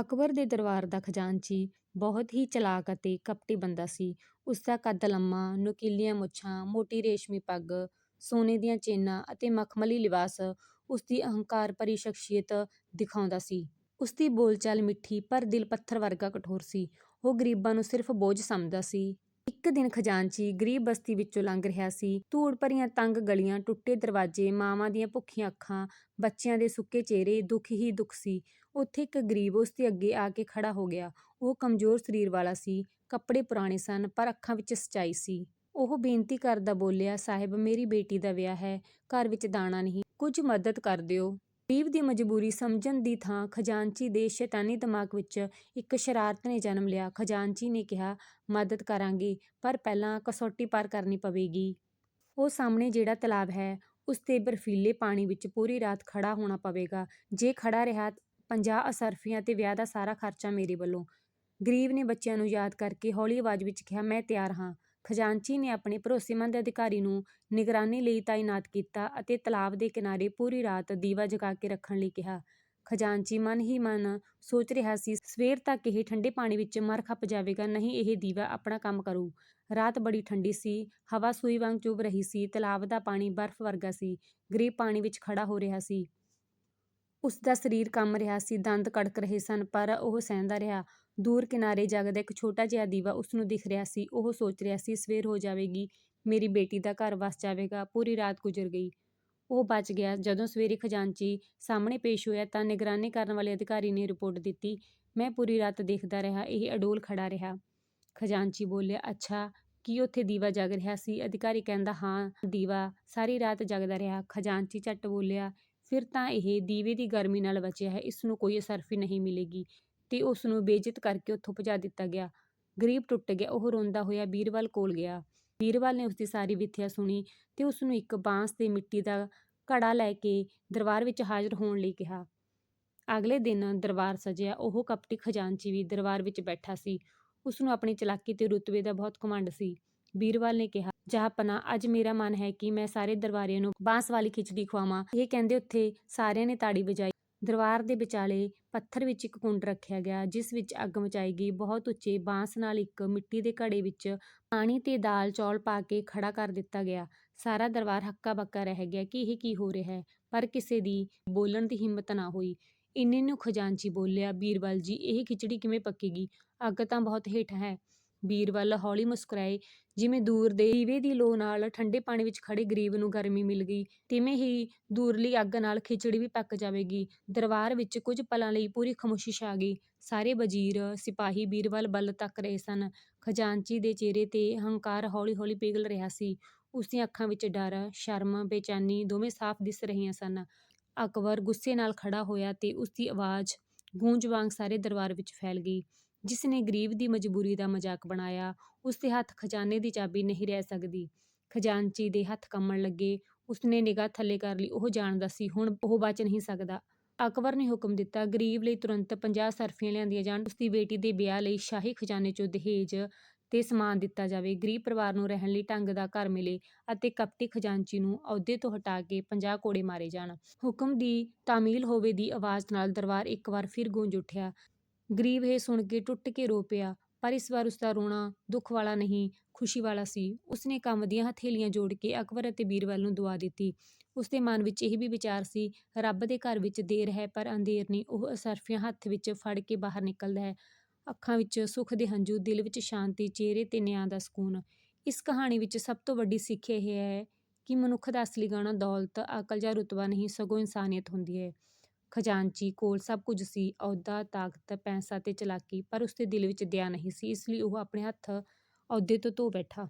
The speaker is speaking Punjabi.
ਅਕਬਰ ਦੇ ਦਰਬਾਰ ਦਾ ਖਜ਼ਾਨਚੀ ਬਹੁਤ ਹੀ ਚਲਾਕ ਅਤੇ ਕਪਟੀ ਬੰਦਾ ਸੀ। ਉਸਦਾ ਕੱਦ ਲੰਮਾ, ਨੁਕੀਲੀਆਂ ਮੁੱਛਾਂ, ਮੋਟੀ ਰੇਸ਼ਮੀ ਪੱਗ, ਸੋਨੇ ਦੀਆਂ ਚੇਨਾਂ ਅਤੇ ਮਖਮਲੀ ਲਿਬਾਸ ਉਸਦੀ ਅਹੰਕਾਰ ਭਰੀ ਸ਼ਖ਼ਸੀਅਤ ਦਿਖਾਉਂਦਾ ਸੀ। ਉਸਦੀ ਬੋਲਚਾਲ ਮਿੱਠੀ ਪਰ ਦਿਲ ਪੱਥਰ ਵਰਗਾ ਕਠੋਰ ਸੀ। ਉਹ ਗ਼ਰੀਬਾਂ ਨੂੰ ਸਿਰਫ਼ ਬੋਝ ਸਮਝਦਾ ਸੀ। ਇੱਕ ਦਿਨ ਖਜ਼ਾਨਚੀ ਗ਼ਰੀਬ ਬਸਤੀ ਵਿੱਚੋਂ ਲੰਘ ਰਿਹਾ ਸੀ। ਧੂੜ ਭਰੀਆਂ ਤੰਗ ਗਲੀਆਂ, ਟੁੱਟੇ ਦਰਵਾਜ਼ੇ, ਮਾਵਾਂ ਦੀਆਂ ਭੁੱਖੀਆਂ ਅੱਖਾਂ, ਬੱਚਿਆਂ ਦੇ ਸੁੱਕੇ ਚਿਹਰੇ, ਦੁੱਖ ਹੀ ਦੁੱਖ ਸੀ। ਉੱਥੇ ਇੱਕ ਗ਼ਰੀਬ ਉਸ ਦੇ ਅੱਗੇ ਆ ਕੇ ਖੜ੍ਹਾ ਹੋ ਗਿਆ। ਉਹ ਕਮਜ਼ੋਰ ਸਰੀਰ ਵਾਲਾ ਸੀ, ਕੱਪੜੇ ਪੁਰਾਣੇ ਸਨ, ਪਰ ਅੱਖਾਂ ਵਿੱਚ ਸੱਚਾਈ ਸੀ। ਉਹ ਬੇਨਤੀ ਕਰਦਾ ਬੋਲਿਆ, "ਸਾਹਿਬ, ਮੇਰੀ ਬੇਟੀ ਦਾ ਵਿਆਹ ਹੈ। ਘਰ ਵਿੱਚ ਦਾਣਾ ਨਹੀਂ, ਕੁਝ ਮਦਦ ਕਰ ਦਿਓ।" ਗ਼ਰੀਬ ਦੀ ਮਜਬੂਰੀ ਸਮਝਣ ਦੀ ਥਾਂ ਖਜ਼ਾਨਚੀ ਦੇ ਸ਼ੈਤਾਨੀ ਦਿਮਾਗ਼ ਵਿੱਚ ਇੱਕ ਸ਼ਰਾਰਤ ਨੇ ਜਨਮ ਲਿਆ। ਖਜ਼ਾਨਚੀ ਨੇ ਕਿਹਾ, "ਮਦਦ ਕਰਾਂਗੇ, ਪਰ ਪਹਿਲਾਂ ਕਸੌਟੀ ਪਾਰ ਕਰਨੀ ਪਵੇਗੀ। ਉਹ ਸਾਹਮਣੇ ਜਿਹੜਾ ਤਲਾਬ ਹੈ, ਉਸ ਦੇ ਬਰਫ਼ੀਲੇ ਪਾਣੀ ਵਿੱਚ ਪੂਰੀ ਰਾਤ ਖੜ੍ਹਾ ਹੋਣਾ ਪਵੇਗਾ। ਜੇ ਖੜ੍ਹਾ ਰਿਹਾ, ਪੰਜਾਹ ਅਸਰਫ਼ੀਆਂ ਅਤੇ ਵਿਆਹ ਦਾ ਸਾਰਾ ਖ਼ਰਚਾ ਮੇਰੇ ਵੱਲੋਂ।" ਗ਼ਰੀਬ ਨੇ ਬੱਚਿਆਂ ਨੂੰ ਯਾਦ ਕਰਕੇ ਹੌਲੀ ਆਵਾਜ਼ ਵਿੱਚ ਕਿਹਾ, "ਮੈਂ ਤਿਆਰ ਹਾਂ।" ਖਜ਼ਾਨਚੀ ਨੇ ਆਪਣੇ ਭਰੋਸੇਮੰਦ ਅਧਿਕਾਰੀ ਨੂੰ ਨਿਗਰਾਨੀ ਲਈ ਤਾਇਨਾਤ ਕੀਤਾ ਅਤੇ ਤਲਾਬ ਦੇ ਕਿਨਾਰੇ ਪੂਰੀ ਰਾਤ ਦੀਵਾ ਜਗਾ ਕੇ ਰੱਖਣ ਲਈ ਕਿਹਾ। ਖਜ਼ਾਨਚੀ ਮਨ ਹੀ ਮਨ ਸੋਚ ਰਿਹਾ ਸੀ, "ਸਵੇਰ ਤੱਕ ਇਹ ਠੰਡੇ ਪਾਣੀ ਵਿੱਚ ਮਰ ਖੱਪ ਜਾਵੇਗਾ, ਨਹੀਂ ਇਹ ਦੀਵਾ ਆਪਣਾ ਕੰਮ ਕਰੂ।" ਰਾਤ ਬੜੀ ਠੰਡੀ ਸੀ। ਹਵਾ ਸੂਈ ਵਾਂਗ ਚੁੱਭ ਰਹੀ ਸੀ। ਤਲਾਬ ਦਾ ਪਾਣੀ ਬਰਫ਼ ਵਰਗਾ ਸੀ। ਗ਼ਰੀਬ ਪਾਣੀ ਵਿੱਚ ਖੜ੍ਹਾ ਹੋ ਰਿਹਾ ਸੀ। ਉਸਦਾ ਸਰੀਰ ਕੰਬ ਰਿਹਾ ਸੀ, ਦੰਦ ਕੜਕ ਰਹੇ ਸਨ, ਪਰ ਉਹ ਸਹਿੰਦਾ ਰਿਹਾ। ਦੂਰ ਕਿਨਾਰੇ ਜਗਦਾ ਇੱਕ ਛੋਟਾ ਜਿਹਾ ਦੀਵਾ ਉਸਨੂੰ ਦਿਖ ਰਿਹਾ ਸੀ। ਉਹ ਸੋਚ ਰਿਹਾ ਸੀ, "ਸਵੇਰ ਹੋ ਜਾਵੇਗੀ, ਮੇਰੀ ਬੇਟੀ ਦਾ ਘਰ ਵਸ ਜਾਵੇਗਾ।" ਪੂਰੀ ਰਾਤ ਗੁਜ਼ਰ ਗਈ। ਉਹ ਬਚ ਗਿਆ। ਜਦੋਂ ਸਵੇਰੇ ਖਜ਼ਾਨਚੀ ਸਾਹਮਣੇ ਪੇਸ਼ ਹੋਇਆ ਤਾਂ ਨਿਗਰਾਨੀ ਕਰਨ ਵਾਲੇ ਅਧਿਕਾਰੀ ਨੇ ਰਿਪੋਰਟ ਦਿੱਤੀ, "ਮੈਂ ਪੂਰੀ ਰਾਤ ਦੇਖਦਾ ਰਿਹਾ, ਇਹ ਅਡੋਲ ਖੜਾ ਰਿਹਾ।" ਖਜ਼ਾਨਚੀ ਬੋਲਿਆ, "ਅੱਛਾ, ਕੀ ਉੱਥੇ ਦੀਵਾ ਜਗ ਰਿਹਾ ਸੀ?" ਅਧਿਕਾਰੀ ਕਹਿੰਦਾ, "ਹਾਂ, ਦੀਵਾ ਸਾਰੀ ਰਾਤ ਜਗਦਾ ਰਿਹਾ।" ਖਜ਼ਾਨਚੀ ਝੱਟ ਬੋਲਿਆ, "ਫਿਰ ਤਾਂ ਇਹ ਦੀਵੇ ਦੀ ਗਰਮੀ ਨਾਲ ਬਚਿਆ ਹੈ, ਇਸ ਨੂੰ ਕੋਈ ਅਸਰਫ਼ੀ ਨਹੀਂ ਮਿਲੇਗੀ।" ਤੇ ਉਸਨੂੰ ਬੇਇੱਜ਼ਤ ਕਰਕੇ ਉੱਥੋਂ ਭਜਾ ਦਿੱਤਾ ਗਿਆ। ਗ਼ਰੀਬ ਟੁੱਟ ਗਿਆ। ਉਹ ਰੋਂਦਾ ਹੋਇਆ ਬੀਰਬਲ ਕੋਲ ਗਿਆ। ਬੀਰਬਲ ਨੇ ਉਸਦੀ ਸਾਰੀ ਵਿੱਥਿਆ ਸੁਣੀ ਤੇ ਉਸਨੂੰ ਇੱਕ ਬਾਂਸ ਤੇ ਮਿੱਟੀ ਦਾ ਘੜਾ ਲੈ ਕੇ ਦਰਬਾਰ ਵਿੱਚ ਹਾਜ਼ਰ ਹੋਣ ਲਈ ਕਿਹਾ। ਅਗਲੇ ਦਿਨ ਦਰਬਾਰ ਸਜਿਆ। ਉਹ ਕਪਟੀ ਖਜ਼ਾਨਚੀ ਵੀ ਦਰਬਾਰ ਵਿੱਚ ਬੈਠਾ ਸੀ। ਉਸਨੂੰ ਆਪਣੀ ਚਲਾਕੀ ਤੇ ਰੁਤਬੇ ਦਾ ਬਹੁਤ ਘਮੰਡ ਸੀ। ਬੀਰਬਲ ਨੇ ਕਿਹਾ, "ਜਹਾਂਪਨਾਹ, ਅੱਜ ਮੇਰਾ ਮਨ ਹੈ ਕਿ ਮੈਂ ਸਾਰੇ ਦਰਬਾਰੀਆਂ ਨੂੰ ਬਾਂਸ ਵਾਲੀ ਖਿਚੜੀ ਖੁਆਵਾਂ।" ਇਹ ਕਹਿੰਦੇ ਉੱਥੇ ਸਾਰਿਆਂ ਨੇ ਤਾੜੀ ਵਜਾਈ। ਦਰਬਾਰ ਦੇ ਵਿਚਾਲੇ ਪੱਥਰ ਵਿੱਚ ਇੱਕ ਕੁੰਡ ਰੱਖਿਆ ਗਿਆ, ਜਿਸ ਵਿੱਚ ਅੱਗ ਮਚਾਈ ਗਈ। ਬਹੁਤ ਉੱਚੇ ਬਾਂਸ ਨਾਲ ਇੱਕ ਮਿੱਟੀ ਦੇ ਘੜੇ ਵਿੱਚ ਪਾਣੀ ਤੇ ਦਾਲ-ਚੌਲ ਪਾ ਕੇ ਖੜਾ ਕਰ ਦਿੱਤਾ ਗਿਆ। ਸਾਰਾ ਦਰਬਾਰ ਹੱਕਾ-ਬੱਕਾ ਰਹਿ ਗਿਆ ਕਿ ਇਹ ਕੀ ਹੋ ਰਿਹਾ ਹੈ, ਪਰ ਕਿਸੇ ਦੀ ਬੋਲਣ ਦੀ ਹਿੰਮਤ ਨਾ ਹੋਈ। ਇੰਨੇ ਨੂੰ ਖਜ਼ਾਨਚੀ ਬੋਲਿਆ, "ਬੀਰਬਲ ਜੀ, ਇਹ ਖਿਚੜੀ ਕਿਵੇਂ ਪੱਕੇਗੀ? ਅੱਗ ਤਾਂ ਬਹੁਤ ਹੇਠ ਹੈ।" ਬੀਰਬਲ ਹੌਲੀ ਮੁਸਕਰਾਏ। ਜਿਵੇਂ ਦੂਰ ਦੇ ਦੀਵੇ ਦੀ ਲੌ ਨਾਲ ਠੰਡੇ ਪਾਣੀ ਵਿੱਚ ਖੜ੍ਹੇ ਗ਼ਰੀਬ ਨੂੰ ਗਰਮੀ ਮਿਲ ਗਈ, ਤਿਵੇਂ ਹੀ ਦੂਰਲੀ ਅੱਗ ਨਾਲ ਖਿਚੜੀ ਵੀ ਪੱਕ ਜਾਵੇਗੀ। ਦਰਬਾਰ ਵਿੱਚ ਕੁਝ ਪਲਾਂ ਲਈ ਪੂਰੀ ਖਾਮੋਸ਼ੀ ਛਾ ਗਈ। ਸਾਰੇ ਵਜ਼ੀਰ, ਸਿਪਾਹੀ ਬੀਰਬਲ ਵੱਲ ਤੱਕ ਰਹੇ ਸਨ। ਖਜ਼ਾਨਚੀ ਦੇ ਚਿਹਰੇ ਤੇ ਹੰਕਾਰ ਹੌਲੀ-ਹੌਲੀ ਪਿਘਲ ਰਿਹਾ ਸੀ। ਉਸ ਦੀਆਂ ਅੱਖਾਂ ਵਿੱਚ ਡਰ, ਸ਼ਰਮ, ਬੇਚੈਨੀ ਦੋਵੇਂ ਸਾਫ਼ ਦਿਸ ਰਹੀਆਂ ਸਨ। ਅਕਬਰ ਗੁੱਸੇ ਨਾਲ ਖੜਾ ਹੋਇਆ ਤੇ ਉਸਦੀ ਆਵਾਜ਼ ਗੂੰਜ ਵਾਂਗ ਸਾਰੇ ਦਰਬਾਰ ਵਿੱਚ ਫੈਲ ਗਈ, "ਜਿਸ ਨੇ ਗ਼ਰੀਬ ਦੀ ਮਜਬੂਰੀ ਦਾ ਮਜ਼ਾਕ ਬਣਾਇਆ, ਉਸਦੇ ਹੱਥ ਖ਼ਜ਼ਾਨੇ ਦੀ ਚਾਬੀ ਨਹੀਂ ਰਹਿ ਸਕਦੀ।" ਖਜ਼ਾਨਚੀ ਦੇ ਹੱਥ ਕੰਮਣ ਲੱਗੇ। ਉਸਨੇ ਨਿਗਾਹ ਥੱਲੇ ਕਰ ਲਈ। ਉਹ ਜਾਣਦਾ ਸੀ, ਹੁਣ ਉਹ ਬਚ ਨਹੀਂ ਸਕਦਾ। ਅਕਬਰ ਨੇ ਹੁਕਮ ਦਿੱਤਾ, "ਗ਼ਰੀਬ ਲਈ ਤੁਰੰਤ ਪੰਜਾਹ ਸਰਫੀਆਂ ਲਿਆਂਦੀਆਂ ਜਾਣ। ਉਸਦੀ ਬੇਟੀ ਦੇ ਵਿਆਹ ਲਈ ਸ਼ਾਹੀ ਖ਼ਜ਼ਾਨੇ 'ਚੋਂ ਦਹੇਜ ਤੇ ਸਮਾਨ ਦਿੱਤਾ ਜਾਵੇ। ਗ਼ਰੀਬ ਪਰਿਵਾਰ ਨੂੰ ਰਹਿਣ ਲਈ ਢੰਗ ਦਾ ਘਰ ਮਿਲੇ ਅਤੇ ਕਪਟੀ ਖਜ਼ਾਨਚੀ ਨੂੰ ਅਹੁਦੇ ਤੋਂ ਹਟਾ ਕੇ ਪੰਜਾਹ ਕੋੜੇ ਮਾਰੇ ਜਾਣ। ਹੁਕਮ ਦੀ ਤਾਮੀਲ ਹੋਵੇ ਦੀ ਆਵਾਜ਼ ਨਾਲ ਦਰਬਾਰ ਇੱਕ ਵਾਰ ਫਿਰ ਗੂੰਜ ਉੱਠਿਆ। ਗ਼ਰੀਬ ਇਹ ਸੁਣ ਕੇ ਟੁੱਟ ਕੇ ਰੋ ਪਿਆ, ਪਰ ਇਸ ਵਾਰ ਉਸਦਾ ਰੋਣਾ ਦੁੱਖ ਵਾਲਾ ਨਹੀਂ, ਖੁਸ਼ੀ ਵਾਲਾ ਸੀ। ਉਸਨੇ ਕੰਬਦੀਆਂ ਹਥੇਲੀਆਂ ਜੋੜ ਕੇ ਅਕਬਰ ਅਤੇ ਬੀਰਬਲ ਨੂੰ ਦੁਆ ਦਿੱਤੀ। ਉਸਦੇ ਮਨ ਵਿੱਚ ਇਹ ਵੀ ਵਿਚਾਰ ਸੀ, "ਰੱਬ ਦੇ ਘਰ ਵਿੱਚ ਦੇਰ ਹੈ, ਪਰ ਅੰਧੇਰ ਨਹੀਂ।" ਉਹ ਅਸਰਫ਼ੀਆਂ ਹੱਥ ਵਿੱਚ ਫੜ ਕੇ ਬਾਹਰ ਨਿਕਲਦਾ ਹੈ। ਅੱਖਾਂ ਵਿੱਚ ਸੁੱਖ ਦੇ ਹੰਝੂ, ਦਿਲ ਵਿੱਚ ਸ਼ਾਂਤੀ, ਚਿਹਰੇ ਤੇ ਨਿਆਂ ਦਾ ਸਕੂਨ। ਇਸ ਕਹਾਣੀ ਵਿੱਚ ਸਭ ਤੋਂ ਵੱਡੀ ਸਿੱਖਿਆ ਇਹ ਹੈ ਕਿ ਮਨੁੱਖ ਦਾ ਅਸਲੀ ਗਾਣਾ ਦੌਲਤ, ਅਕਲ ਜਾਂ ਰੁਤਬਾ ਨਹੀਂ, ਸਗੋਂ ਇਨਸਾਨੀਅਤ ਹੁੰਦੀ ਹੈ। ਖਜ਼ਾਨਚੀ ਕੋਲ ਸਭ ਕੁਝ ਸੀ, ਅਹੁਦਾ, ਤਾਕਤ, ਪੈਸਾ ਤੇ ਚਲਾਕੀ, ਪਰ ਉਸਦੇ ਦਿਲ ਵਿੱਚ ਦਇਆ ਨਹੀਂ ਸੀ। ਇਸ ਲਈ ਉਹ ਆਪਣੇ ਹੱਥ ਅਹੁਦੇ ਤੋਂ ਧੋ ਬੈਠਾ।